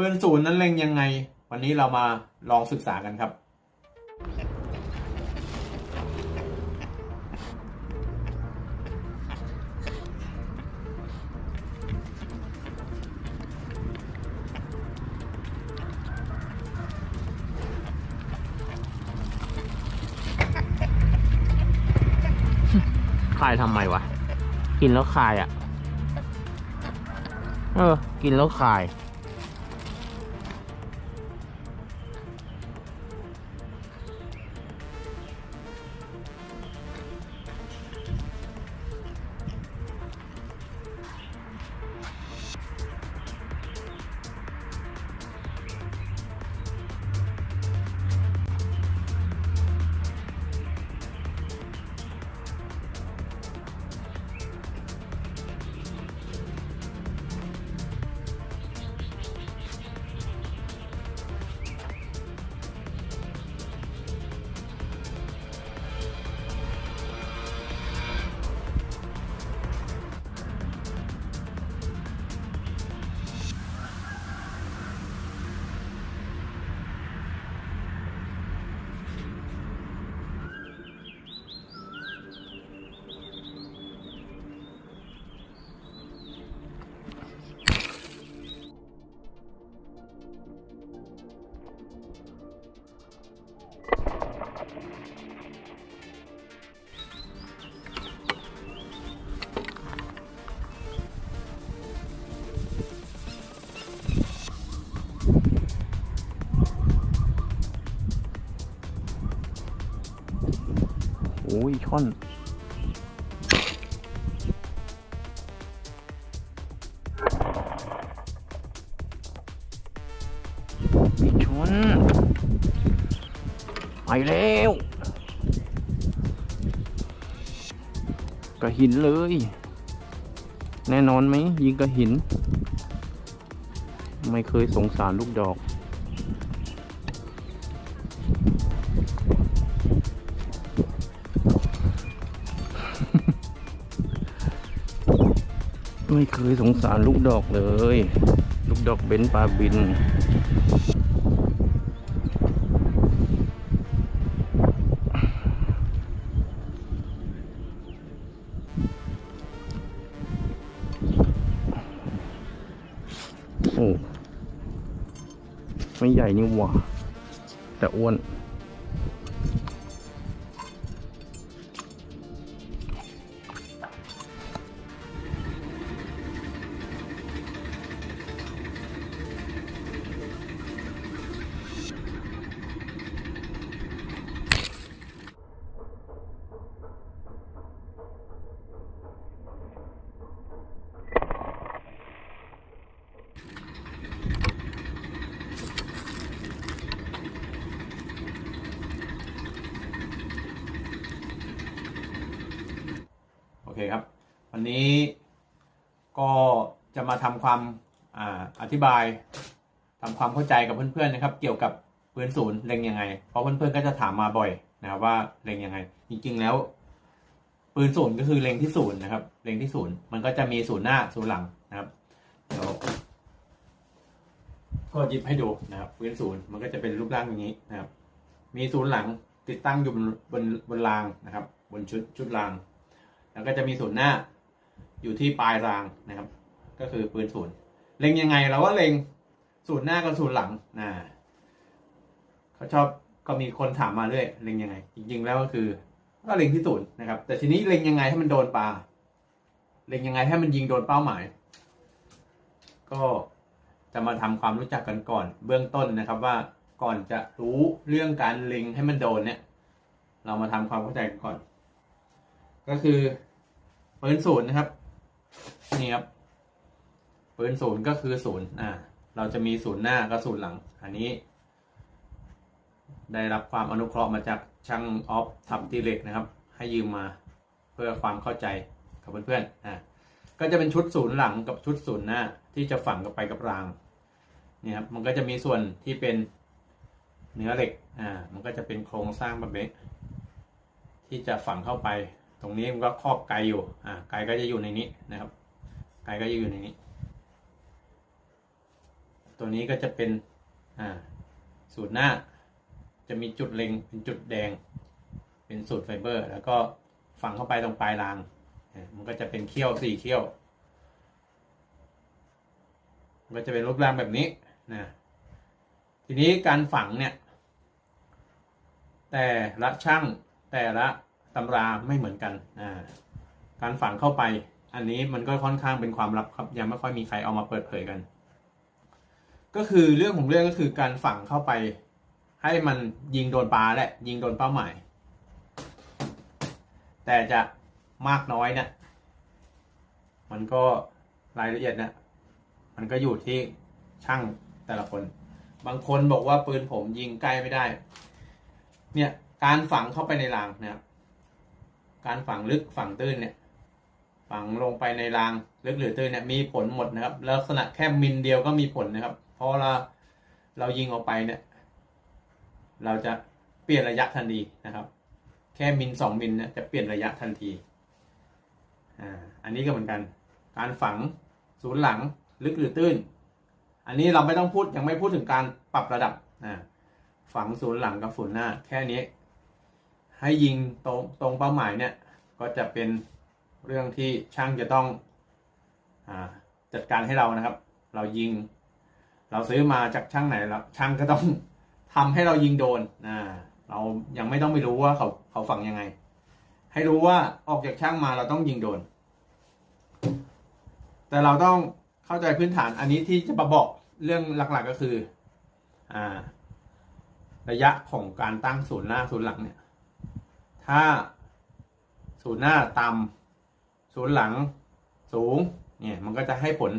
ปืนศูนย์นั้นเล็งยังไง วันนี้เรามาลองศึกษากันครับ คายทำไมวะ กินแล้วคายอะ เออ กินแล้วคาย โอ้ยช่อนมีชนไปแล้วกระหินเลย แน่นอนไหมยิงกระหิน ไม่เคยสงสารลูกดอก ไม่เคยสงสารลูกดอกเลย ลูกดอกเบนปลาบิน โอ้ ไม่ใหญ่นี่หว่า แต่อ้วน ธิบายทำความเข้าใจกับเพื่อนๆนะครับ เกี่ยวกับปืนศูนย์เล็งยังไง เพราะเพื่อนๆก็จะถามมาบ่อยนะครับว่าเล็งยังไง จริงๆแล้ว ปืนศูนย์ก็คือเล็งที่ศูนย์นะครับ เล็งที่ศูนย์มันก็จะมีศูนย์หน้าศูนย์หลังนะครับเดี๋ยวก็หยิบให้ดูนะครับปืนศูนย์มันก็จะเป็นรูปร่างอย่างนี้นะครับ มีศูนย์หลังติดตั้งอยู่บนบนบนรางนะครับ บนชุดชุดราง แล้วก็จะมีศูนย์หน้าอยู่ที่ปลายรางนะครับ ก็คือปืนศูนย์ เล็งยังไงเราว่าเล็งศูนย์หน้ากับศูนย์หลังนะเขาชอบก็มีคนถามมาเรื่อยเล็งยังไง จริง ๆ แล้วก็คือ ก็เล็งที่ศูนย์นะครับ แต่ทีนี้เล็งยังไงให้มันโดนปลาเล็งยังไงให้มันยิงโดนเป้าหมาย ก็จะมาทำความรู้จักกันก่อน เบื้องต้นนะครับว่าก่อนจะรู้เรื่องการเล็งให้มันโดนเนี่ย เรามาทำความเข้าใจกันก่อน ก็คือปืนศูนย์นะครับนี่ครับ ปืนศูนย์ก็คือศูนย์อ่า เราจะมีศูนย์หน้ากับศูนย์หลัง อันนี้ ได้รับความอนุเคราะห์มาจากช่างออฟทับตีเหล็กนะครับ ให้ยืมมาเพื่อความเข้าใจกับเพื่อนๆอ่าก็จะเป็นชุดศูนย์หลังกับชุดศูนย์หน้า ที่จะฝังกับไปกับรางนี่ครับมันก็จะมีส่วนที่เป็นเนื้อเหล็กอ่ามันก็จะเป็นโครงสร้างแบบนี้ที่จะฝังเข้าไป ตรงนี้มันก็ครอบไกอยู่อ่าไกก็จะอยู่ในนี้นะครับ ไกก็จะอยู่ในนี้ ตัวนี้ก็จะเป็นอ่าสูตรหน้า จะมีจุดเล็งเป็นจุดแดง เป็นสูตรไฟเบอร์ แล้วก็ฝังเข้าไปตรงปลายราง มันก็จะเป็นเขี้ยวสี่เขี้ยว มันก็จะเป็นรูปร่างแบบนี้นะทีนี้การฝังเนี่ย แต่ละช่างแต่ละตำราไม่เหมือนกันอ่าการฝังเข้าไป อันนี้มันก็ค่อนข้างเป็นความลับครับยังไม่ค่อยมีใครเอามาเปิดเผยกัน ก็คือเรื่องของเรื่องก็คือการฝังเข้าไป ให้มันยิงโดนปลาแหละยิงโดนเป้าหมาย แต่จะมากน้อยเนี่ยมันก็รายละเอียดเนี่ยมันก็อยู่ที่ช่างแต่ละคน บางคนบอกว่าปืนผมยิงใกล้ไม่ได้ เนี่ยการฝังเข้าไปในรางนะครับการฝังลึกฝังตื้นเนี่ย ฝังลงไปในรางลึกหรือตื้นเนี่ยมีผลหมดนะครับ ลักษณะแค่มิลเดียวก็มีผลนะครับ พราะเราเรายิงออกไปเนี่ย เราจะเปลี่ยนระยะทันทีนะครับ แค่มิลสองมิลเนี่ยจะเปลี่ยนระยะทันทีอ่าอันนี้ก็เหมือนกัน การฝังศูนย์หลังลึกหรือตื้น อันนี้เราไม่ต้องพูดยังไม่พูดถึงการปรับระดับอ่าฝังศูนย์หลังกับศูนย์หน้า แค่นี้ ให้ยิงตรงตรงเป้าหมายเนี่ย ก็จะเป็นเรื่องที่ช่างจะต้องอจัดการให้เรานะครับ เรายิง เราซื้อมาจากช่างไหนแล้วช่างก็ต้องทำให้เรายิงโดนอ่าเรายังไม่ต้องไปรู้ว่าเขาเขาฝังยังไง ให้รู้ว่าออกจากช่างมาเราต้องยิงโดน แต่เราต้องเข้าใจพื้นฐานอันนี้ที่จะมาบอกเรื่องหลักๆก็คืออ่าระยะของการตั้งศูนย์หน้าศูนย์หลังเนี่ย ถ้าศูนย์หน้าต่ำศูนย์หลังสูง เนี่ยมันก็จะให้ผล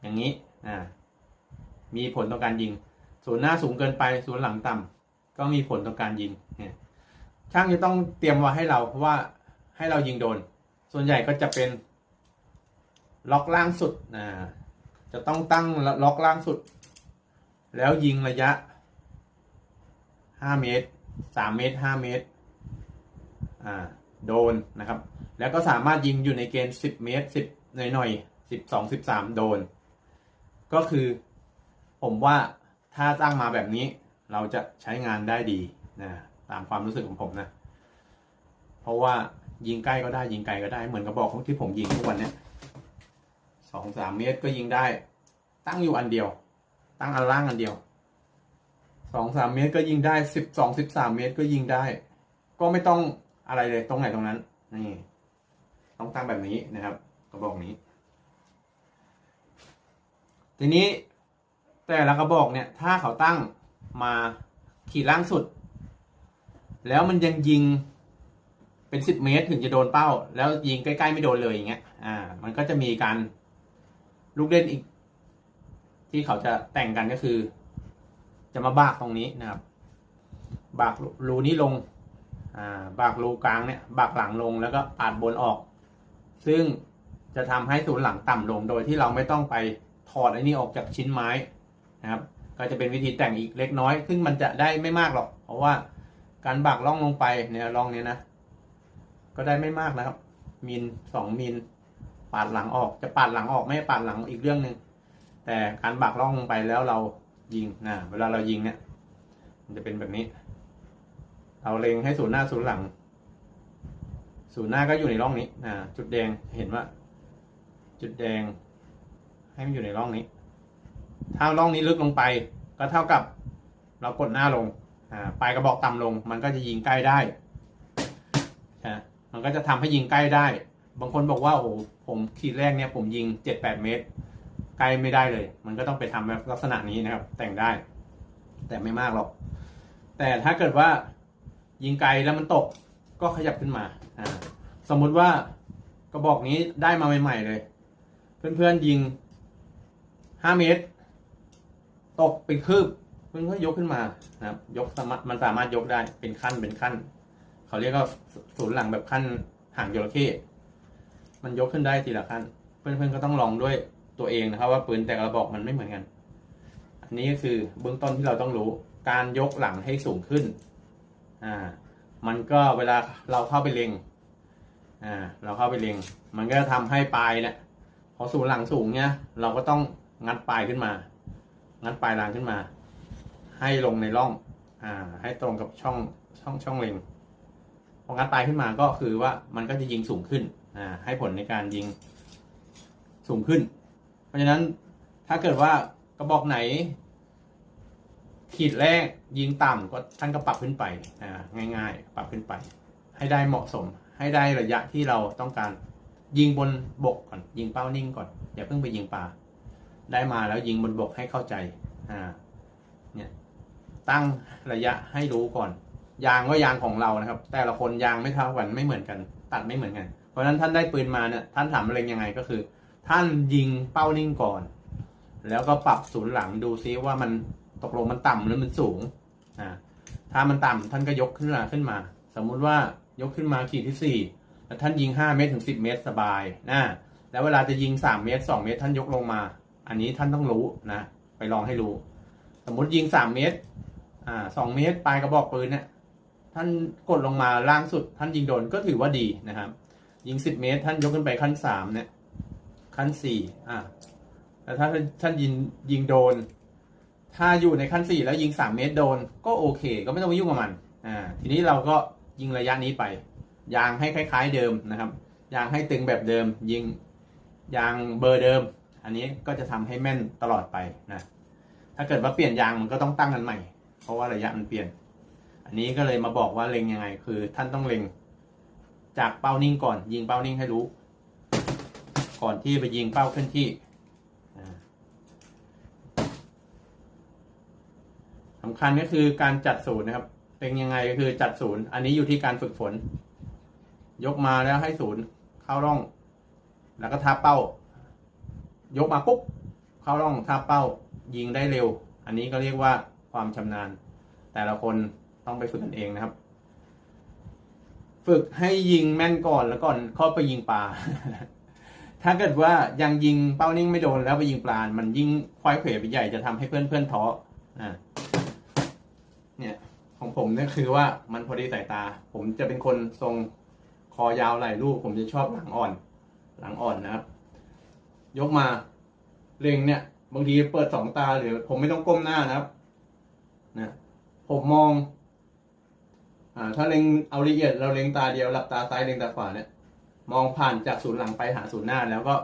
อย่างนี้อ่า มีผลต่อการยิง ศูนย์หน้าสูงเกินไป ศูนย์หลังต่ำก็มีผลต่อการยิงช่างจะต้องเตรียมไว้ให้เราเพราะว่าให้เรายิงโดน ส่วนใหญ่ก็จะเป็น ล็อกล่างสุดนะจะต้องตั้งล็อกล่างสุด แล้วยิงระยะ 5 เมตร 3 เมตร 5 เมตรอ่าโดนนะครับ แล้วก็สามารถยิงอยู่ในเกณฑ์ 10 เมตร 10 หน่อยหน่อย12 13 โดน ก็คือ ผมว่าถ้าตั้งมาแบบนี้เราจะใช้งานได้ดีนะตามความรู้สึกของผมนะ เพราะว่ายิงใกล้ก็ได้ยิงไกลก็ได้เหมือนกระบอกของที่ผมยิงทุกวันเนี้ยสองสามเมตรก็ยิงได้ ตั้งอยู่อันเดียว ตั้งอันล่างอันเดียวสองสามเมตรก็ยิงได้สิบสองสิบสามเมตรก็ยิงได้ ก็ไม่ต้องอะไรเลยตรงไหนตรงนั้นนี่ต้องตั้งแบบนี้นะครับ กระบอกนี้ ทีนี้ แต่ละกระบอกเนี่ย ถ้าเขาตั้งมาขีดล่างสุด แล้วมันยังยิงเป็นสิบเมตรถึงจะโดนเป้า แล้วยิงใกล้ๆไม่โดนเลยอย่างเงี้ย อ่า มันก็จะมีการลูกเล่นอีก ที่เขาจะแต่งกันก็คือ จะมาบากตรงนี้นะครับ บากรูนี้ลง อ่า บากรูกลางเนี่ย บากหลังลงแล้วก็ปาดบนออก ซึ่งจะทำให้ศูนย์หลังต่ำลงโดยที่เราไม่ต้องไปถอดไอ้นี่ออกจากชิ้นไม้ นะครับ ก็จะเป็นวิธีแต่งอีกเล็กน้อย ซึ่งมันจะได้ไม่มากหรอก เพราะว่าการบากล่องลงไปเนี่ยล่องเนี้ยนะ ก็ได้ไม่มากนะครับ มิลสองมิลปาดหลังออก จะปาดหลังออกไม่ปาดหลังอีกเรื่องหนึ่งแต่การบักล่องลงไปแล้วเรายิงนะเวลาเรายิงเนี่ย มันจะเป็นแบบนี้ เราเล็งให้ศูนย์หน้าศูนย์หลัง ศูนย์หน้าก็อยู่ในร่องนี้นะจุดแดงเห็นว่า จุดแดง ให้มันอยู่ในร่องนี้ ถ้าร่องนี้ลึกลงไป ก็เท่ากับ เรากดหน้าลงอ่าปลายกระบอกต่ำลง มันก็จะยิงใกล้ได้ มันก็จะทำให้ยิงใกล้ได้ บางคนบอกว่าโอ้โหผมขีดแรกเนี่ยผมยิงเจ็ดแปดเมตร ใกล้ไม่ได้เลย มันก็ต้องไปทำแบบลักษณะนี้นะครับ แต่งได้ แต่ไม่มากหรอก แต่ถ้าเกิดว่ายิงไกลแล้วมันตก ก็ขยับขึ้นมาอ่าสมมุติว่ากระบอกนี้ได้มาใหม่ ๆ เลย เพื่อนๆยิงห้าเมตร ตกเป็นคืบเพื่อนๆยกขึ้นมานะครับ ยกสมมันสามารถยกได้เป็นขั้นเป็นขั้น เขาเรียกว่าศูนย์หลังแบบขั้นห่างจระเข้มันยกขึ้นได้ทีละขั้น เพื่อนๆก็ต้องลองด้วยตัวเองนะครับ ว่าปืนแต่กระบอกมันไม่เหมือนกัน อันนี้ก็คือเบื้องต้นที่เราต้องรู้การยกหลังให้สูงขึ้น อ่า มันก็เวลาเราเข้าไปเล็ง อ่า เราเข้าไปเล็ง มันก็จะทำให้ปลายเนี่ยพอศูนย์หลังสูงเนี่ย เราก็ต้องงัดปลายขึ้นมา งัดปลายรางขึ้นมา ให้ลงในร่องอ่าให้ตรงกับช่องช่องช่องเล็งพองัดปลายขึ้นมาก็คือว่ามันก็จะยิงสูงขึ้นอ่าให้ผลในการยิงสูงขึ้น เพราะฉะนั้นถ้าเกิดว่ากระบอกไหน ขีดแรกยิงต่ำก็ท่านก็ปรับขึ้นไปอ่าง่าย ๆ ปรับขึ้นไป ให้ได้เหมาะสม ให้ได้ระยะที่เราต้องการยิงบนบกก่อนยิงเป้านิ่งก่อนอย่าเพิ่งไปยิงปลา ได้มาแล้วยิงบนบกให้เข้าใจอ่าเนี่ยตั้งระยะให้รู้ก่อน ยางก็ยางของเรานะครับ แต่ละคนยางไม่เท่ากันไม่เหมือนกัน ตัดไม่เหมือนกัน เพราะนั้นท่านได้ปืนมาเนี่ยท่านถามเล็งยังไงก็คือ ท่านยิงเป้านิ่งก่อน แล้วก็ปรับศูนย์หลังดูซิว่ามันตกลงมันต่ำหรือมันสูงอ่าถ้ามันต่ำท่านก็ยกขึ้นมาขึ้นมา สมมุติว่ายกขึ้นมาขีดที่สี่แล้วท่านยิงห้าเมตรถึงสิบเมตรสบายนะแล้วเวลาจะยิงสามเมตรสองเมตรท่านยกลงมา อันนี้ท่านต้องรู้นะ ไปลองให้รู้ สมมติยิงสามเมตร อ่าสองเมตรปลายกระบอกปืนเนี่ยท่านกดลงมาล่างสุด ท่านยิงโดนก็ถือว่าดีนะครับ ยิงสิบเมตร ท่านยกขึ้นไปขั้นสามเนี่ยขั้นสี่อ่าแล้วถ้าท่านยิงยิงโดน ถ้าอยู่ในขั้นสี่แล้วยิงสามเมตรโดน ก็โอเค ก็ไม่ต้องไปยุ่งกับมันอ่าทีนี้เราก็ยิงระยะนี้ไป ยางให้คล้าย ๆเดิมนะครับ ยางให้ตึงแบบเดิม ยิงยางเบอร์เดิม อันนี้ก็จะทำให้แม่นตลอดไปนะ ถ้าเกิดว่าเปลี่ยนยางมันก็ต้องตั้งกันใหม่ เพราะว่าระยะมันเปลี่ยน อันนี้ก็เลยมาบอกว่าเล็งยังไง คือ ท่านต้องเล็ง จากเป้านิ่งก่อน ยิงเป้านิ่งให้รู้ ก่อนที่ไปยิงเป้าเคลื่อนที่สำคัญก็คือการจัดศูนย์นะครับเล็งยังไงก็คือจัดศูนย์ อันนี้อยู่ที่การฝึกฝน ยกมาแล้วให้ศูนย์เข้าร่อง แล้วก็ทับเป้า ยกมาปุ๊บเข้าร่องทับเป้ายิงได้เร็ว อันนี้ก็เรียกว่าความชำนาญ แต่ละคนต้องไปฝึกกันเองนะครับ ฝึกให้ยิงแม่นก่อนแล้วก่อนเข้าไปยิงปลาถ้าเกิดว่ายังยิงเป้านิ่งไม่โดนแล้วไปยิงปลา มันยิ่งควายเขวไปใหญ่จะทำให้เพื่อนเพื่อนๆท้ออ่าเนี่ยของผมเนี่ยคือว่ามันพอดีสายตา ผมจะเป็นคนทรงคอยาวไหล่ลูก ผมจะชอบหลังอ่อน หลังอ่อนนะครับ ยกมาเล็งเนี่ย บางทีเปิดสองตาหรือผมไม่ต้องก้มหน้านะครับนะผมมอง อ่า ถ้าเล็งเอาละเอียดเราเล็งตาเดียวหลับตาซ้ายเล็งตาขวาเนี่ย มองผ่านจากศูนย์หลังไปหาศูนย์หน้า แล้วก็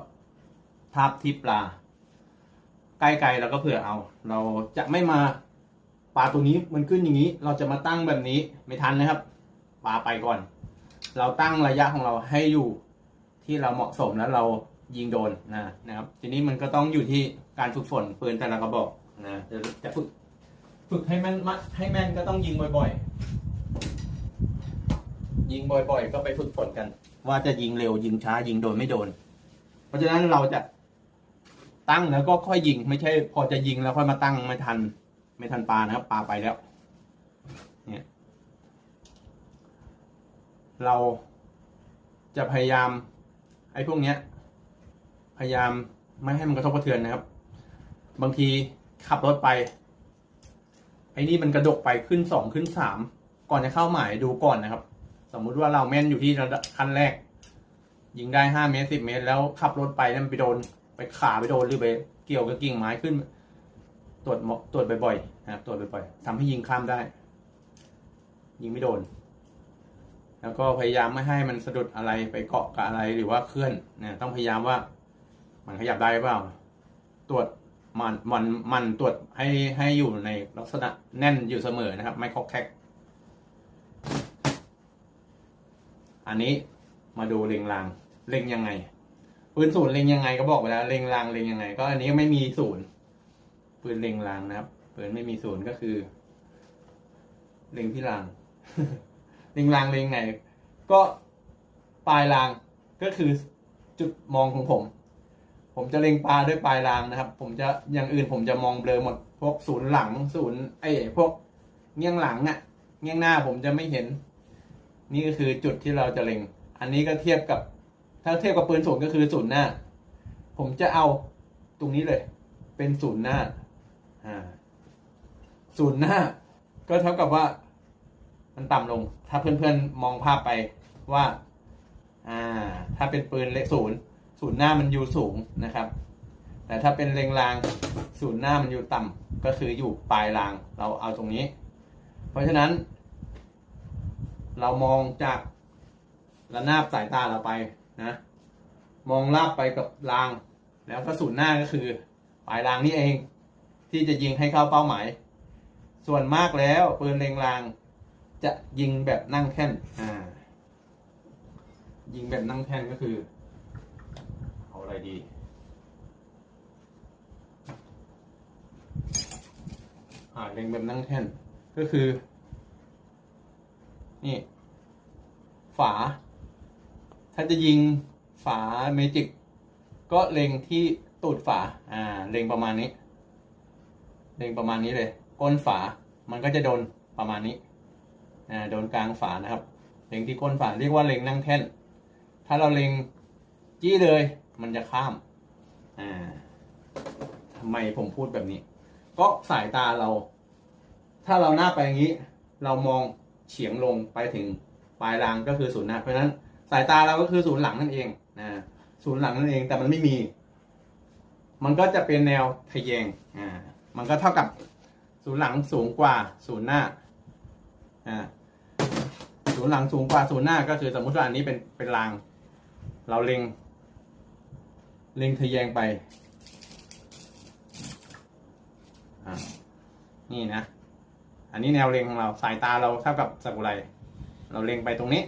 ทับที่ปลา ใกล้ๆเราก็เผื่อเอา เราจะไม่มาปลาตัวนี้มันขึ้นอย่างนี้ เราจะมาตั้งแบบนี้ไม่ทันนะครับปลาไปก่อน เราตั้งระยะของเราให้อยู่ที่เราเหมาะสมแล้วเรา ยิงโดนนะนะครับ ทีนี้มันก็ต้องอยู่ที่การฝึกฝนปืนแต่ละกระบอกนะจะจะฝึกฝึกให้แม่นมะให้แม่นก็ต้องยิงบ่อยๆ ยิงบ่อย ๆ ก็ไปฝึกฝนกัน ว่าจะยิงเร็วยิงช้ายิงโดนไม่โดน เพราะฉะนั้นเราจะตั้งแล้วก็ค่อยยิงไม่ใช่ พอจะยิงแล้วค่อยมาตั้งไม่ทัน ไม่ทันปลานะครับปลาไปแล้ว เนี่ย เราจะพยายามไอ้พวกเนี้ย พยายามไม่ให้มันกระทบกระเทือนนะครับ บางทีขับรถไป ไอ้นี่มันกระดกไปขึ้นสองขึ้นสามก่อนจะเข้าหมายดูก่อนนะครับ สมมุติว่าเราแม่นอยู่ที่ระดับขั้นแรก ยิงได้ห้าเมตรสิบเมตร แล้วขับรถไปแล้วมันไปโดน ไปขาไปโดนหรือไปเกี่ยวกับกิ่งไม้ขึ้น ตรวจตรวจบ่อยๆนะครับตรวจบ่อยๆทำให้ยิงข้ามได้ ยิงไม่โดน แล้วก็พยายามไม่ให้มันสะดุดอะไรไปเกาะกับอะไรหรือว่าเคลื่อนนะต้องพยายามว่า มันขยับได้หรือเปล่า ตรวจมันมันมันตรวจให้ให้อยู่ในลักษณะแน่นอยู่เสมอนะครับ ไม่คอกแคกอันนี้มาดูเล็งรางเล็งยังไงปืนศูนย์เล็งยังไงก็บอกไปแล้วเล็งรางเล็งยังไง ก็อันนี้ไม่มีศูนย์ปืนเล็งรางนะครับปืนไม่มีศูนย์ก็คือ เล็งที่ราง เล็งรางเล็งไง ก็ปลายรางก็คือจุดมองของผม ผมจะเล็งปลาด้วยปลายรางนะครับ ผมจะอย่างอื่นผมจะมองเบลอหมด พวกศูนย์หลังศูนย์ไอ้พวกเงี้ยงหลังอะเงี้ยงหน้าผมจะไม่เห็น นี่ก็คือจุดที่เราจะเล็ง อันนี้ก็เทียบกับ ถ้าเทียบกับปืนศูนย์ก็คือศูนย์หน้า ผมจะเอาตรงนี้เลย เป็นศูนย์หน้าอ่าศูนย์หน้า ก็เท่ากับว่า มันต่ำลง ถ้าเพื่อนๆมองภาพไปว่า อ่า ถ้าเป็นปืนเล็กศูนย์ ศูนย์หน้ามันอยู่สูงนะครับ แต่ถ้าเป็นเล็งรางศูนย์หน้ามันอยู่ต่ำก็คืออยู่ปลายรางเราเอาตรงนี้ เพราะฉะนั้น เรามองจากระนาบสายตาเราไปนะมองลาบไปกับราง แล้วก็ศูนย์หน้าก็คือปลายรางนี่เอง ที่จะยิงให้เข้าเป้าหมาย ส่วนมากแล้วปืนเล็งรางจะยิงแบบนั่งแท่นอ่ายิงแบบนั่งแท่นก็คือ อะไรดี อ่าเล็งแบบนั่งแท่น ก็คือ นี่ ฝา ถ้าจะยิงฝาเมจิก ก็เล็งที่ตูดฝา อ่า เล็งประมาณนี้ เล็งประมาณนี้เลย ก้นฝา มันก็จะโดนประมาณนี้ อ่า โดนกลางฝานะครับ เล็งที่ก้นฝา เรียกว่าเล็งนั่งแท่น ถ้าเราเล็งจี้เลย มันจะข้าม อ่าทำไมผมพูดแบบนี้ ก็สายตาเรา ถ้าเราหน้าไปอย่างนี้ เรามองเฉียงลงไปถึงปลายรางก็คือศูนย์หน้า เพราะฉะนั้นสายตาเราก็คือศูนย์หลังนั่นเองนะศูนย์หลังนั่นเองแต่มันไม่มี มันก็จะเป็นแนวทะแยงอ่ามันก็เท่ากับศูนย์หลังสูงกว่าศูนย์หน้าอ่าศูนย์หลังสูงกว่าศูนย์หน้าก็คือสมมุติว่าอันนี้เป็นเป็นราง เราเล็ง เล็งทะแยงไปอ่านี่นะ อันนี้แนวเล็งของเรา สายตาเราเท่ากับสกุไร เราเล็งไปตรงนี้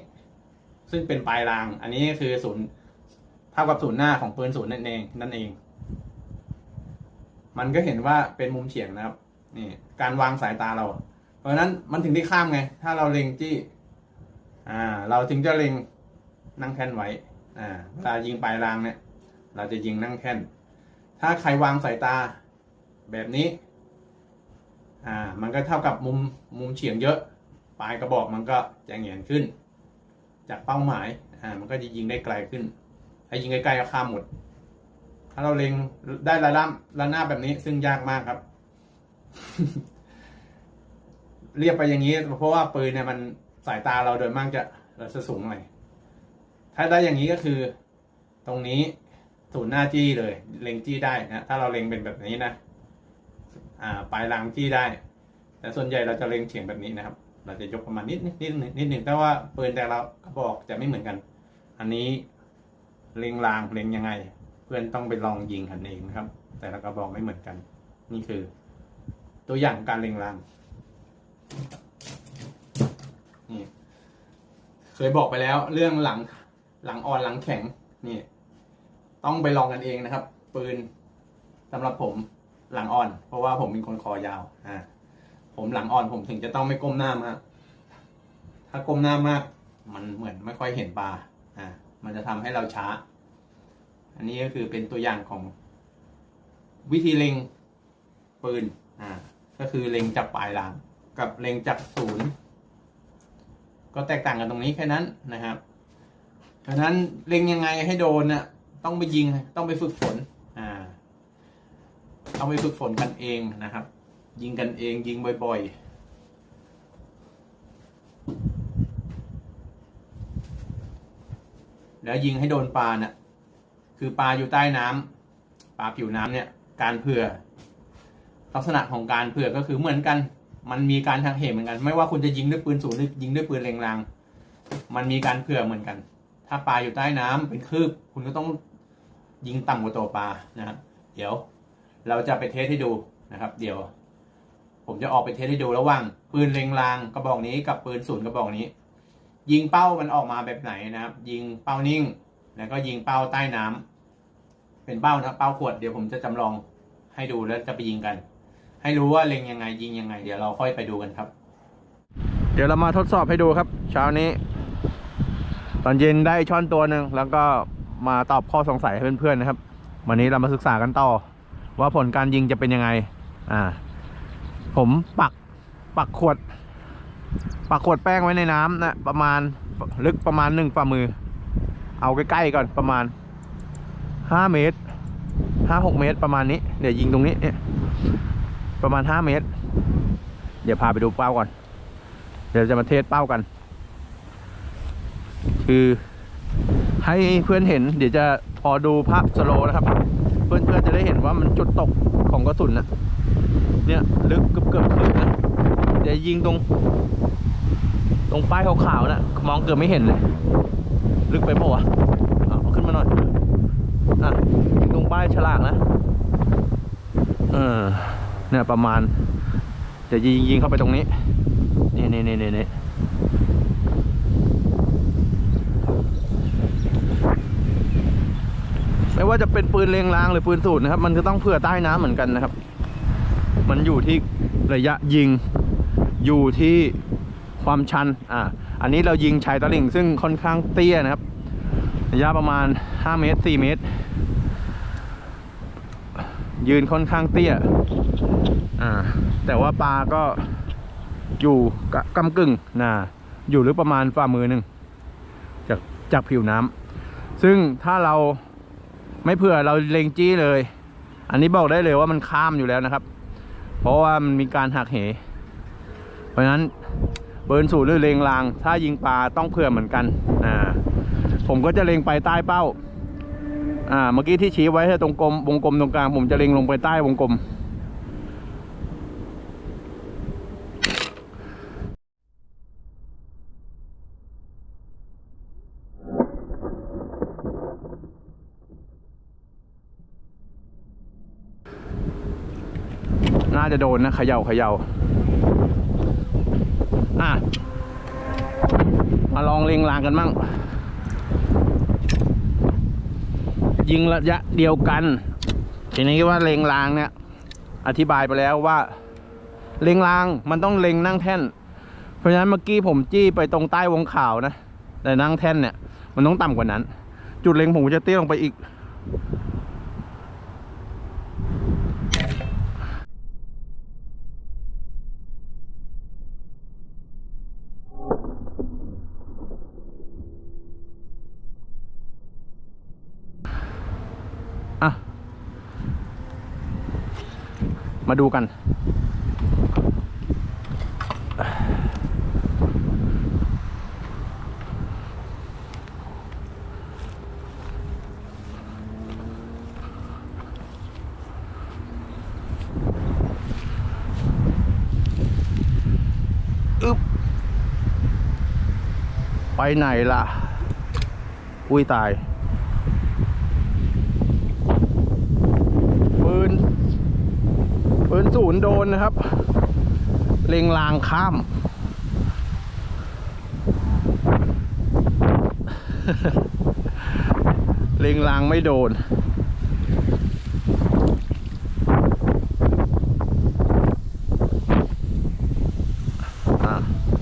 ซึ่งเป็นปลายราง อันนี้คือศูนย์เท่ากับศูนย์หน้าของปืนศูนย์นั่นเอง นั่นเอง มันก็เห็นว่าเป็นมุมเฉียงนะครับ นี่ การวางสายตาเรา เพราะนั้นมันถึงได้ข้ามไง ถ้าเราเล็งจี้ อ่า เราถึงจะเล็งนั่งแทนไว้ อ่าเวลายิงปลายรางเนี่ย เราจะยิงนั่งแท่น ถ้าใครวางสายตาแบบนี้ อ่า มันก็เท่ากับมุมมุมเฉียงเยอะ ปลายกระบอกมันก็จะเหงียนขึ้น จากเป้าหมาย อ่า มันก็จะยิงได้ไกลขึ้น ถ้ายิงใกลๆก็ข้ามหมด ถ้าเราเล็งได้ระดับระนาบแบบนี้ซึ่งยากมากครับ เรียบไปอย่างนี้ เพราะว่าปืนเนี่ยมันสายตาเราโดยมากจะเราจะสูงหน่อยถ้าได้อย่างนี้ก็คือ ตรงนี้ ศูนย์หน้าจี้เลยเล็งจี้ได้นะถ้าเราเล็งเป็นแบบนี้นะอ่าปลายรางจี้ได้ แต่ส่วนใหญ่เราจะเล็งเฉียงแบบนี้นะครับ เราจะยกประมาณนิดนิดนิดนิดหนึ่งแต่ว่าปืนแต่ละกระบอกจะไม่เหมือนกัน อันนี้เล็งรางเล็งยังไง เพื่อนต้องไปลองยิงกันเองนะครับ แต่ละกระบอกไม่เหมือนกัน นี่คือ ตัวอย่างการเล็งรางนี่เคยบอกไปแล้วเรื่องหลังหลังอ่อนหลังแข็งนี่ ต้องไปลองกันเองนะครับ ปืนสำหรับผมหลังอ่อน เพราะว่าผมเป็นคนคอยาวอ่าผมหลังอ่อนผมถึงจะต้องไม่ก้มหน้ามาก ถ้าก้มหน้ามาก มันเหมือนไม่ค่อยเห็นปลาอ่ามันจะทำให้เราช้า อันนี้ก็คือเป็นตัวอย่างของวิธีเล็งปืนอ่าก็คือเล็งจากปลายรางกับเล็งจากศูนย์ก็แตกต่างกันตรงนี้แค่นั้นนะครับเพราะนั้นเล็งยังไงให้โดนน่ะ ต้องไปยิงต้องไปฝึกฝนอ่าต้องไปฝึกฝนกันเองนะครับ ยิงกันเองยิงบ่อยๆ แล้วยิงให้โดนปลาน่ะคือปลาอยู่ใต้น้ำปลาผิวน้ำเนี่ย การเผื่อ ลักษณะของการเผื่อก็คือเหมือนกัน มันมีการทางเหตุเหมือนกัน ไม่ว่าคุณจะยิงด้วยปืนสูงหรือยิงด้วยปืนเล็งรางมันมีการเผื่อเหมือนกัน ถ้าปลาอยู่ใต้น้ำเป็นคืบ คุณก็ต้อง ยิงต่ำกว่าตัวปลานะครับ เดี๋ยวเราจะไปเทสให้ดูนะครับ เดี๋ยว ผมจะออกไปเทสให้ดูระหว่างปืนเล็งรางกระบอกนี้กับปืนศูนย์กระบอกนี้ ยิงเป้ามันออกมาแบบไหนนะครับ ยิงเป้านิ่ง แล้วก็ยิงเป้าใต้น้ำเป็นเป้านะเป้าขวดเดี๋ยวผมจะจำลองให้ดูแล้วจะไปยิงกัน ให้รู้ว่าเล็งยังไง ยิงยังไง เดี๋ยวเราค่อยไปดูกันครับ เดี๋ยวเรามาทดสอบให้ดูครับ เช้านี้ ตอนเย็นได้ช่อนตัวหนึ่งแล้วก็ มาตอบข้อสงสัยให้เพื่อนๆนะครับ วันนี้เรามาศึกษากันต่อ ว่าผลการยิงจะเป็นยังไง อ่า ผมปักปักขวด ปักขวดแป้งไว้ในน้ำนะประมาณลึกประมาณหนึ่งฝ่ามือ เอาใกล้ๆก่อนประมาณห้าเมตรห้าหกเมตรประมาณนี้เดี๋ยวยิงตรงนี้เนี่ยประมาณห้าเมตร เดี๋ยวพาไปดูเป้าก่อน เดี๋ยวจะมาเทสเป้ากัน คือ ให้เพื่อนเห็น เดี๋ยวจะพอดูภาพสโลนะครับ เพื่อนๆจะได้เห็นว่ามันจุดตกของกระสุนนะเนี่ยลึกเกือบเกือบถึงนะเดี๋ยวยิงตรง ตรงป้ายขาวๆนะมองเกือบไม่เห็นเลย ลึกไปปะวะอะเอาขึ้นมาหน่อยอะยิงตรงป้ายฉลากนะเออเนี่ยประมาณเดี๋ยวยิงยิงเข้าไปตรงนี้นี่นี่นี่นี่นี่ไม่ ว่าจะเป็นปืนเลงรางหรือปืนสูตรนะครับ มันก็ต้องเผื่อใต้น้ำเหมือนกันนะครับ มันอยู่ที่ระยะยิง อยู่ที่ความชัน อ่า อันนี้เรายิงชายตะลิ่ง ซึ่งค่อนข้างเตี้ยนะครับ ระยะประมาณ 5 เมตร 4 เมตร ยืนค่อนข้างเตี้ย อ่า แต่ว่าปลาก็อยู่กะกำกึ่งนะอยู่หรือประมาณฝ่ามือหนึ่งจากจากผิวน้ำ ซึ่งถ้าเรา ไม่เผื่อเราเล็งจี้เลย อันนี้บอกได้เลยว่ามันข้ามอยู่แล้วนะครับ เพราะว่ามันมีการหักเห เพราะฉะนั้นเบิร์นสูตรหรือเลงราง ถ้ายิงปลาต้องเผื่อเหมือนกันอ่าผมก็จะเล็งไปใต้เป้าอ่าเมื่อกี้ที่ชี้ไว้ตรงกลมวงกลมตรงกลาง ผมจะเล็งลงไปใต้วงกลม จะโดนนะเขย่าเขย่าอะ มาลองเล็งลางกันมั่ง ยิงระยะเดียวกัน ทีนี้ว่าเล็งลางเนี่ย อธิบายไปแล้วว่า เล็งลางมันต้องเล็งนั่งแท่น เพราะฉะนั้นเมื่อกี้ผมจี้ไปตรงใต้วงข่าวนะ แต่นั่งแท่นเนี่ย มันต้องต่ำกว่านั้น จุดเล็งผมจะเตี้ยลงไปอีก อะ มาดูกัน อึบไปไหนล่ะ อุ้ยตาย ปืน ปืนศูนย์ โดนนะครับ เล็งลางข้าม เล็งลางไม่โดน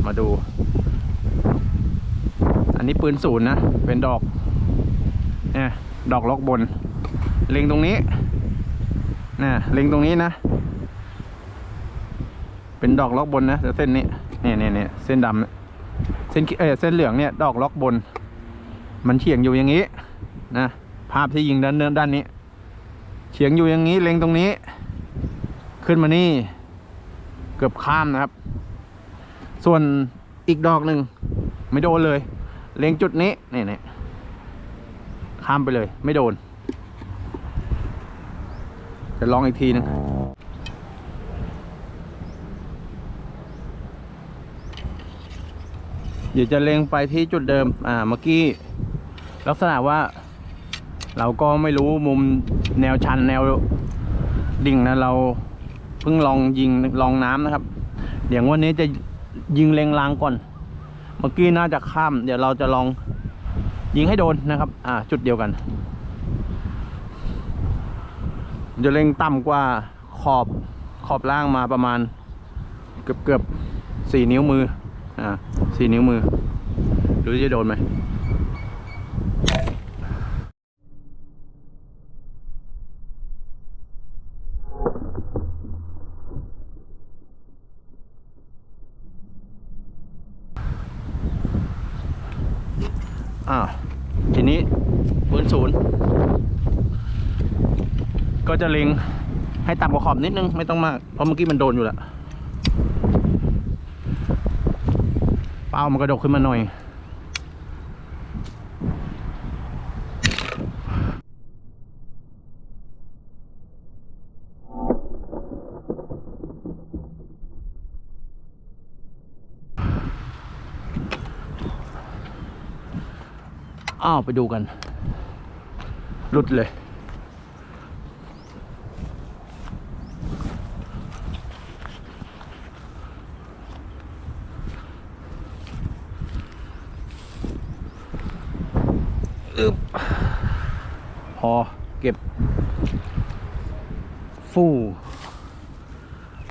มาดู อันนี้ปืนศูนย์นะ เป็นดอก เนี่ย ดอกล็อกบน เล็งตรงนี้น่ะเล็งตรงนี้นะ เป็นดอกล็อกบนนะแต่เส้นนี้นี่นี่นี่เส้นดำเนี่ยเส้นเออเส้นเหลืองเนี่ยดอกล็อกบน มันเฉียงอยู่อย่างนี้นะภาพที่ยิงด้านเนื้อด้านนี้เฉียงอยู่อย่างนี้เล็งตรงนี้ ขึ้นมานี่ เกือบข้ามนะครับ ส่วนอีกดอกหนึ่งไม่โดนเลย เล็งจุดนี้นี่นี่ข้ามไปเลย ไม่โดนจะลองอีกทีหนึง ดี๋ยวจะเล็งไปที่จุดเดิม อ่า เมื่อกี้ ลักษณะว่า เราก็ไม่รู้มุมแนวชันแนวดิ่งนะ เราเพิ่งลองยิงลองน้ำนะครับ เดี๋ยววันนี้จะยิงเล็งลางก่อน เมื่อกี้น่าจะข้าม เดี๋ยวเราจะลองยิงให้โดนนะครับ อ่า จุดเดียวกันจะเล็งต่ำกว่าขอบขอบล่างมาประมาณ เกือบเกือบสี่นิ้วมือ อ่าสี่นิ้วมือดูจะโดนไหมอ่าทีนี้ปืนศูนย์ก็จะเล็งให้ต่ำกว่าขอบนิดนึงไม่ต้องมาก เพราะเมื่อกี้มันโดนอยู่แล้ว ป้ามันกระดกขึ้นมาหน่อย อ้าว ไปดูกัน รุดเลย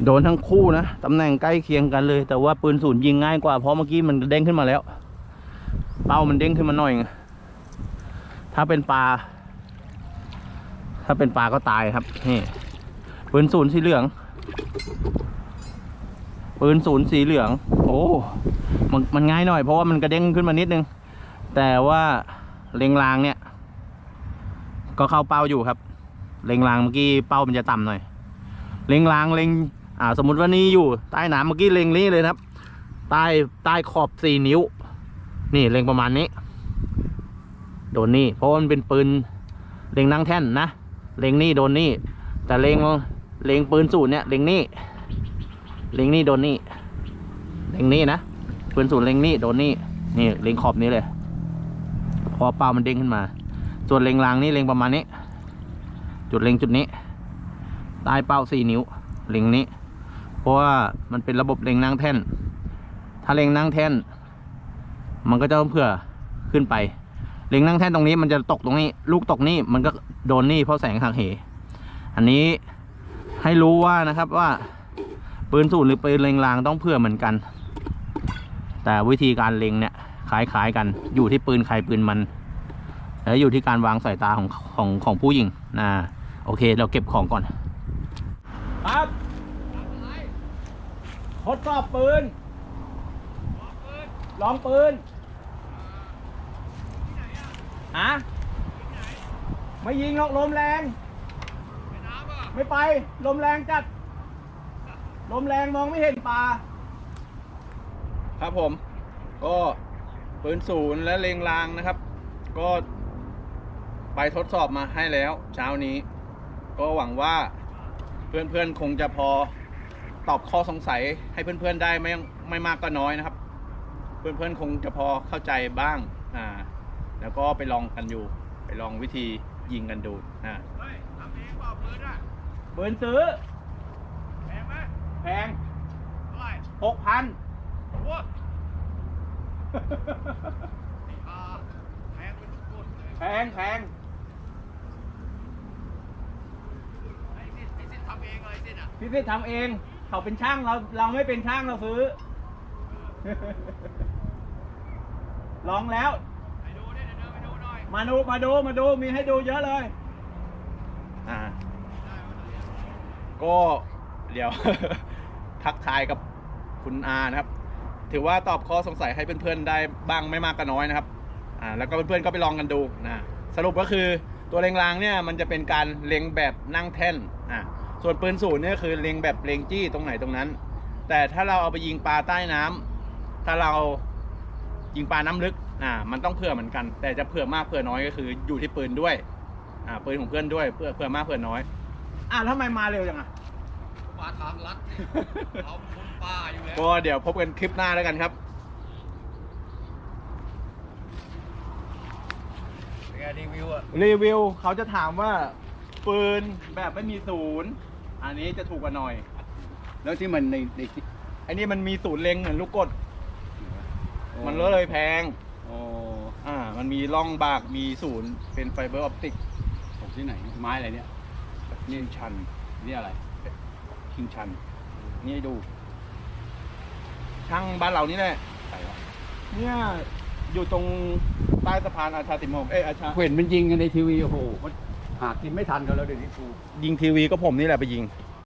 โดนทั้งคู่นะตำแหน่งใกล้เคียงกันเลย แต่ว่าปืนศูนย์ยิงง่ายกว่าเพราะเมื่อกี้มันเด้งขึ้นมาแล้ว เป้ามันเด้งขึ้นมาหน่อยไงถ้าเป็นปลา ถ้าเป็นปลาก็ตายครับนี่ปืนศูนย์สีเหลืองปืนศูนย์สีเหลือง โอ้มันมันง่ายหน่อยเพราะว่ามันกระเด้งขึ้นมานิดนึง แต่ว่าเลงรางเนี่ย ก็เข้าเป้าอยู่ครับ เลงรางเมื่อกี้เป้ามันจะต่ำหน่อย เลงรางเลง อ่าสมมติว่านี่อยู่ใต้น้ำเมื่อกี้เล็งนี่เลยครับใต้ใต้ขอบสี่นิ้ว นี่เล็งประมาณนี้ โดนนี่เพราะมันเป็นปืนเล็งนั่งแท่นนะเล็งนี่โดนนี่ แต่เล็งเล็งปืนสูตรเนี่ยเล็งนี่เล็งนี่โดนนี่เล็งนี่นะปืนสูตรเล็งนี่โดนนี่นี่เล็งขอบนี้เลย พอเป้ามันเด้งขึ้นมา ส่วนเล็งรางนี่เล็งประมาณนี้ จุดเล็งจุดนี้ใต้เป้าสี่นิ้วเล็งนี้ ราะว่ามันเป็นระบบเล็งนั่งแท่น ถ้าเล็งนั่งแท่น มันก็จะต้องเผื่อขึ้นไป เล็งนั่งแท่นตรงนี้มันจะตกตรงนี้ ลูกตกนี่มันก็โดนนี่เพราะแสงหักเห อันนี้ให้รู้ว่านะครับว่าปืนสูตรหรือปืนเล็งรางต้องเผื่อเหมือนกัน แต่วิธีการเล็งเนี่ยคล้ายๆกัน อยู่ที่ปืนใครปืนมันแล้วอยู่ที่การวางสายตาของของของผู้หญิงนะโอเค เราเก็บของก่อน ครับ ทดสอบปืน ลองปืนฮะไม่ยิงหรอกลมแรง ไม่ไป ลมแรงจัด ลมแรงมองไม่เห็นปลา ครับผม ก็ปืนศูนย์และเลงรางนะครับ ก็ไปทดสอบมาให้แล้ว เช้านี้ ก็หวังว่าเพื่อนๆคงจะพอ ตอบข้อสงสัยให้เพื่อนๆได้ไม่ไม่มากก็น้อยนะครับ เพื่อนๆคงจะพอเข้าใจบ้างอ่าแล้วก็ไปลองกันอยู่ ไปลองวิธียิงกันดูอ่าเฮ้ยทำเองเปล่าปืนอะปืนซื้อแพงไหมแพงเท่าไหร่หกพันโอ้โหไอ้ห่าแพงเป็นทุกคนเลยแพงแพงไอ้สิไอ้สิทำเองเลยสิอะพี่พี่ทำเอง เขาเป็นช่างเราเราไม่เป็นช่างเราซื้อ ลองแล้ว ไปดูดิเดี๋ยวเดินไปดูหน่อยมาดูมาดูมาดูมีให้ดูเยอะเลย อ่า ก็เดี๋ยว ทักทายกับคุณอานะครับ ถือว่าตอบข้อสงสัยให้เพื่อนๆได้บ้างไม่มากก็น้อยนะครับ อ่า แล้วก็เพื่อนๆก็ไปลองกันดูนะสรุปก็คือตัวเล็งรางเนี่ยมันจะเป็นการเล็งแบบนั่งแท่น อ่า ส่วนปืนศูนย์เนี่ยคือเล็งแบบเล็งจี้ตรงไหนตรงนั้น แต่ถ้าเราเอาไปยิงปลาใต้น้ำถ้าเรายิงปลาน้ำลึกอ่ามันต้องเผื่อเหมือนกัน แต่จะเผื่อมากเผื่อน้อยก็คืออยู่ที่ปืนด้วยอ่าปืนของเพื่อนด้วยเผื่อเผื่อมากเผื่อน้อยอ่าทำไมมาเร็วจังอะมาทางลัดเอาคนป่าอยู่แล้วก็เดี๋ยวพบกันคลิปหน้าแล้วกันครับเป็นไงรีวิวอะรีวิวเขาจะถามว่า ปืนแบบไม่มีศูนย์ อันนี้จะถูกกว่าหน่อย แล้วที่มันในในอันนี้มันมีศูนย์เล็งเหมือนลูกกด มันก็เลยแพง โอ้อ่า มันมีร่องบากมีศูนย์เป็นไฟเบอร์ออปติกตกที่ไหน ไม้อะไรเนี่ย นี่ชัน นี่อะไรคิงชัน นี่ให้ดู ช่างบ้านเรานี่แหละใส่วะเนี่ยอยู่ตรงใต้สะพานอาชาติมงเอ้ยอาชา เห็นมันยิงกันในทีวีโอ้โห มัน หากินไม่ทันกันแล้วเดี๋ยวนี้กูยิงทีวีก็ผมนี่แหละไปยิง